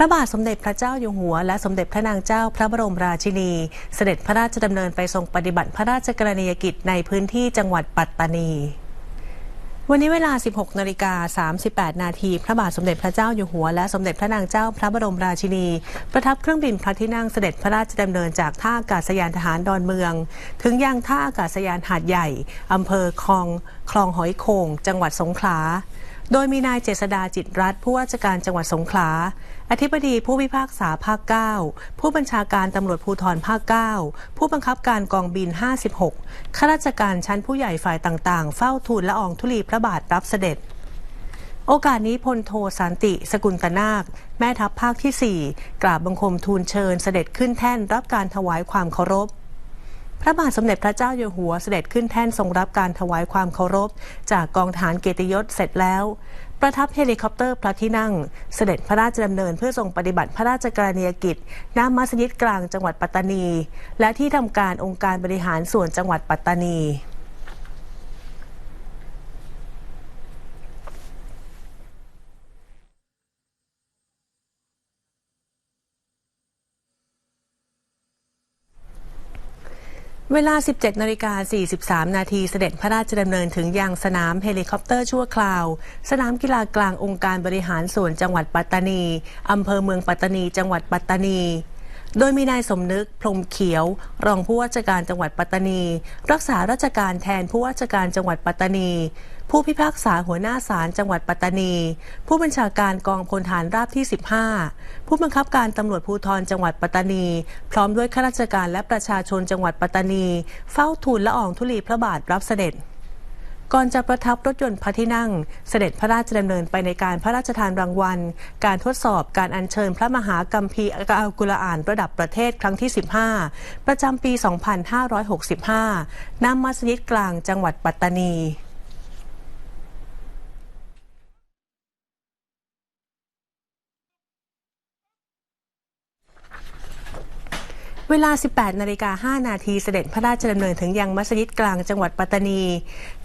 ระบาทสมเด็จพระเจ้าอยู่หัว และสมเด็จพระนางเจ้าพระบรมราชินี เสด็จพระราชดำเนินไปทรงปฏิบัติพระราชกรณียกิจในพื้นที่จังหวัดปัตตานีวันนี้เวลา 16 นาฬิกา 38 นาที พระบาทสมเด็จพระเจ้าอยู่หัว และสมเด็จพระนางเจ้าพระบรมราชินี ประทับเครื่องบินพระที่นั่งเสด็จพระราชดำเนินจากท่าอากาศยานทหารดอนเมือง ถึงยังท่าอากาศยานหาดใหญ่ อำเภอคลอง คลองหอยโขงจังหวัดสงขลา โดยมีนายเจษดาจิตรัตน์ผู้ว่าราชการจังหวัดสงขลา อธิบดีผู้พิพากษาภาค 9 ผู้บัญชาการตำรวจภูธรภาค 9 ผู้บังคับการกองบิน 56 ข้าราชการชั้นผู้ใหญ่ฝ่ายต่าง ๆ เฝ้าทูลละอองธุลีพระบาทรับเสด็จโอกาสนี้พลโทสันติ สกุลตนาค แม่ทัพภาคที่ 4 กราบบังคมทูลเชิญเสด็จขึ้นแท่นรับการถวายความเคารพ พระบาทสมเด็จพระเจ้าอยู่หัวเสด็จขึ้นแท่นทรงรับการถวายความเคารพ จากกองฐานเกียรติยศเสร็จแล้ว ประทับเฮลิคอปเตอร์พระที่นั่ง เสด็จพระราชดำเนินเพื่อทรงปฏิบัติพระราชกรณียกิจณมัสยิดกลางจังหวัดปัตตานี และที่ทำการองค์การบริหารส่วนจังหวัดปัตตานี เวลา 17นาฬิกา43 นาทีเสด็จพระราชดำเนินถึงยังสนามเฮลิคอปเตอร์ชั่วคราว สนามกีฬากลางองค์การบริหารส่วนจังหวัดปัตตานี อำเภอเมืองปัตตานี จังหวัดปัตตานี โดยมีนายสมนึก พรหมเขียว รองผู้ว่าราชการจังหวัดปัตตานี รักษาราชการแทนผู้ว่าราชการจังหวัดปัตตานี ผู้พิพากษาหัวหน้าศาลจังหวัดปัตตานี ผู้บัญชาการกองพลฐานราบที่ 15 ผู้บังคับการตำรวจภูธรจังหวัดปัตตานี พร้อมด้วยข้าราชการและประชาชนจังหวัดปัตตานี เฝ้าทูลละอองธุลีพระบาทรับเสด็จก่อนจะประทับรถยนต์พระที่นั่ง เสด็จพระราชดำเนินไปในการพระราชทานรางวัล การทดสอบการอัญเชิญพระมหากัมพีร์อัลกุรอานระดับประเทศครั้งที่ 15 ประจำปี 2565 ณ มัสยิดกลางจังหวัดปัตตานี เวลา 18 นาฬิกา 5 นาทีเสด็จพระราชดำเนินถึงยังมัสยิดกลางจังหวัดปัตตานี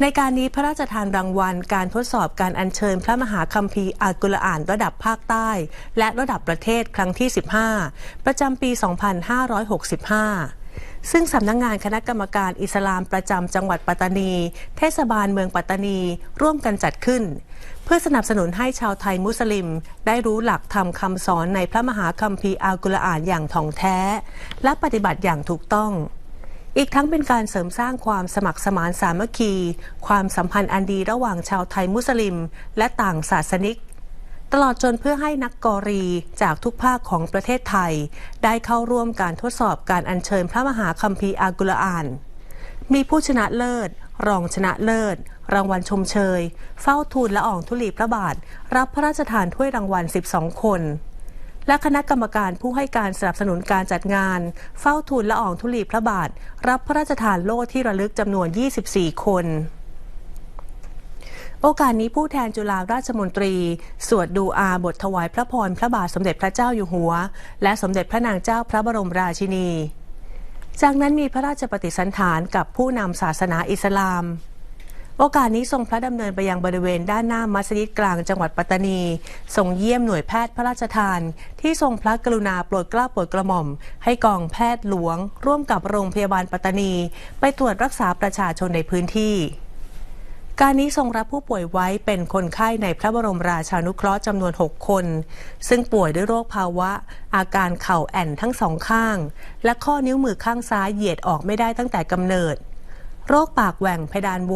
ในการนี้พระราชทานรางวัลการทดสอบการอัญเชิญพระมหาคัมภีร์อัลกุรอานระดับภาคใต้ และระดับประเทศครั้งที่ 15 ประจำปี 2565 ซึ่งสำนักงงานคณะกรรมการอิสลามประจำจังหวัดปัตตานี เทศบาลเมืองปัตตานี ร่วมกันจัดขึ้น เพื่อสนับสนุนให้ชาวไทยมุสลิม ได้รู้หลักธรรมคำสอนในพระมหาคัมภีร์อัลกุรอานอย่างถ่องแท้ และปฏิบัติอย่างถูกต้องอีกทั้งเป็นการเสริมสร้างความสมัครสมานสามัคคี ความสัมพันธ์อันดีระหว่างชาวไทยมุสลิม และต่างศาสนิก ตลอดจนเพื่อให้นักกอรีจากทุกภาคของประเทศไทย ได้เข้าร่วมการทดสอบการอัญเชิญพระมหาคัมภีร์อัลกุรอาน มีผู้ชนะเลิศ รองชนะเลิศ รางวัลชมเชย เฝ้าทูลละอองธุลีพระบาท รับพระราชทานถ้วยรางวัล 12 คนและคณะกรรมการผู้ให้การสนับสนุนการจัดงาน เฝ้าทูลละอองธุลีพระบาท รับพระราชทานโล่ที่ระลึกจำนวน 24 คน โอกาสนี้ผู้แทนจุฬาราชมนตรี สวดดูอาบทถวายพระพรพระบาทสมเด็จพระเจ้าอยู่หัว และสมเด็จพระนางเจ้าพระบรมราชินี จากนั้นมีพระราชปฏิสันถานกับผู้นำศาสนาอิสลาม โอกาสนี้ทรงพระดำเนินไปยังบริเวณด้านหน้ามัสยิดกลางจังหวัดปัตตานีทรงเยี่ยมหน่วยแพทย์พระราชทาน ที่ทรงพระกรุณาโปรดเกล้าโปรดกระหม่อม ให้กองแพทย์หลวง ร่วมกับโรงพยาบาลปัตตานี ไปตรวจรักษาประชาชนในพื้นที่ การนี้ทรงรับผู้ป่วยไว้เป็นคนไข้ในพระบรมราชานุเคราะห์จำนวน 6 คน ซึ่งป่วยด้วยโรคภาวะ อาการเข่าแอ่นทั้งสองข้าง และข้อนิ้วมือข้างซ้ายเหยียดออกไม่ได้ตั้งแต่กำเนิด โรคปากแหว่งเพดานโหว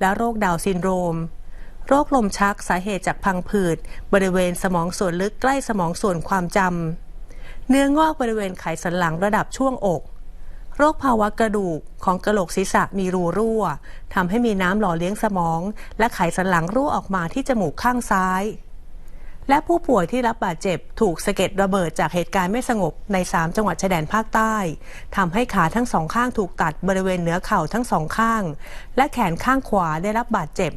และโรคดาวซินโดรม โรคลมชักสาเหตุจากพังผืด บริเวณสมองส่วนลึกใกล้สมองส่วนความจำเนื้องอกบริเวณไขสันหลังระดับช่วงอก โรคภาวะกระดูกของกระโหลกศีรษะมีรูรั่วทำให้มีน้ำหล่อเลี้ยงสมอง และไขสันหลังรั่วออกมาที่จมูกข้างซ้าย และผู้ป่วยที่รับบาดเจ็บถูกสะเก็ดระเบิดจากเหตุการณ์ไม่สงบใน 3 จังหวัดชายแดนภาคใต้ทำให้ขาทั้งสองข้างถูกตัดบริเวณเหนือเข่าทั้งสองข้าง และแขนข้างขวาได้รับบาดเจ็บ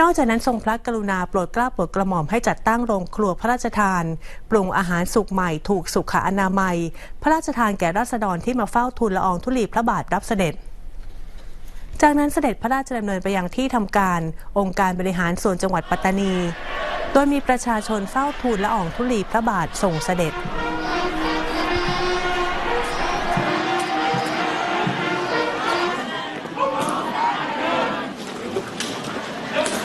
นอกจากนั้นทรงพระกรุณาโปรดเกล้าโปรดกระหม่อมให้จัดตั้งโรงครัวพระราชทาน ปรุงอาหารสุกใหม่ถูกสุขอนามัย พระราชทานแก่ราษฎรที่มาเฝ้าทูลละอองธุลีพระบาทรับเสด็จจากนั้นเสด็จพระราชดำเนินไปยังที่ทำการองค์การบริหารส่วนจังหวัดปัตตานี โดยมีประชาชนเฝ้าทูลละอองธุลีพระบาทส่งเสด็จ